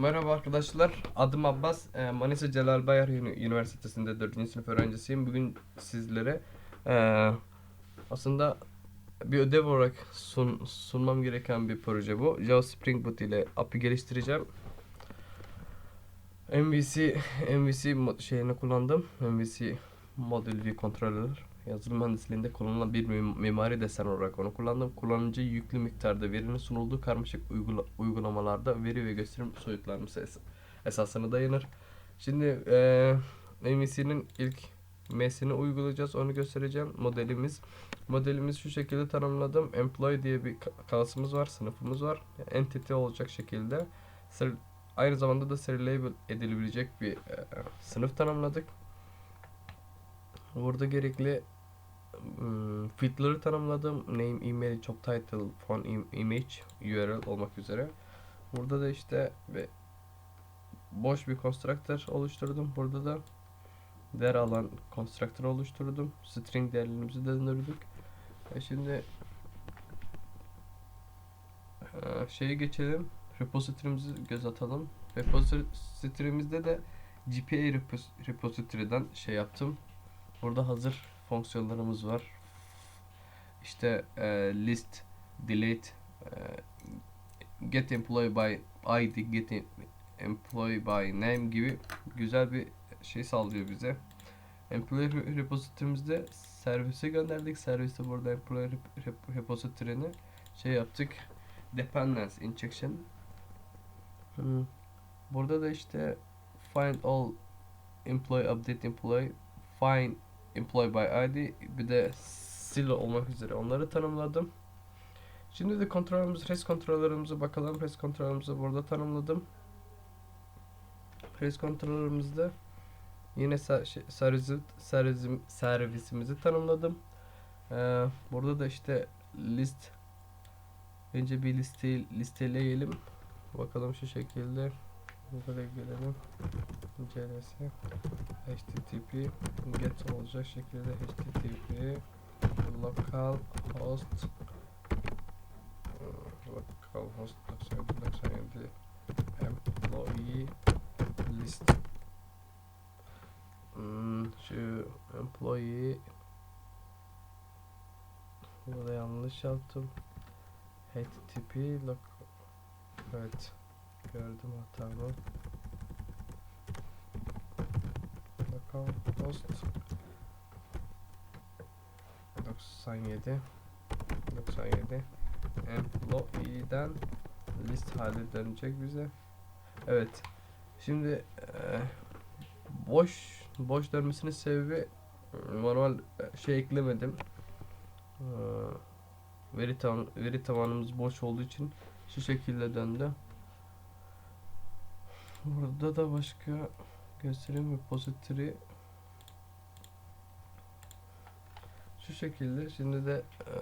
Merhaba arkadaşlar. Adım Abbas. Ee, Manisa Celal Bayar Üniversitesi'nde 4. sınıf öğrencisiyim. Bugün sizlere ee, aslında bir ödev olarak sun, sunmam gereken bir proje bu. Java Spring Boot ile API geliştireceğim. MVC MVC şeyini kullandım. MVC Model View Controller yazılım mühendisliğinde kullanılan bir mim- mimari desen olarak onu kullandım. Kullanıcı yüklü miktarda verinin sunulduğu karmaşık uygula- uygulamalarda veri ve gösterim soyutlanması es- esasına dayanır. Şimdi eee MVC'nin ilk M'sini uygulayacağız. Onu göstereceğim. Modelimiz. Modelimiz şu şekilde tanımladım. Employee diye bir klasımız var, sınıfımız var. Entity olacak şekilde. Aynı zamanda da serialable edilebilecek bir eee, sınıf tanımladık. Burada gerekli ım, field'ları tanımladım. Name, email, job title, im- image, URL olmak üzere. Burada da işte ve boş bir constructor oluşturdum. Burada da değer alan constructor oluşturdum. String değerlerimizi döndürdük. E şimdi şeye geçelim. Repository'mizi göz atalım. Repository'mizde de GPA repos- repository'den şey yaptım. Burada hazır fonksiyonlarımız var. İşte e, list, delete, e, get employee by ID, get em- employee by name gibi güzel bir şey sağlıyor bize. Employee re- repository'mizde servise gönderdik. Serviste burada employee rep- rep- repository'ni şey yaptık. Dependence injection. Hmm. Burada da işte find all employee update employee find employee by ID bir de silo olmak üzere onları tanımladım. Şimdi de kontrolümüz, REST kontrollerimize bakalım. REST kontrolümüzü burada tanımladım. REST kontrollerimizde yine ser- şey, servisi, servisim, servisimizi tanımladım. Ee, burada da işte list önce bir listeyi listeleyelim. Bakalım şu şekilde. Buraya gelelim. CLS http get olacak şekilde http local host local host 97 97 employee list. Hmm, şu employee burada yanlış yaptım. Http local evet gördüm hatamı localhost 97 97 employee'den list hali dönecek bize. Evet. Şimdi eee, boş boş dönmesinin sebebi e, e, şey eklemedim. Eee, veri taban veri tabanımız boş olduğu için şu şekilde döndü. Burada da başka göstereyim repository şu şekilde şimdi de e,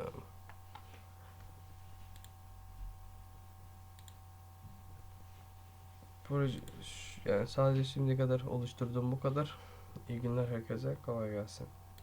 proje yani sadece şimdiye kadar oluşturduğum bu kadar. İyi günler herkese kolay gelsin.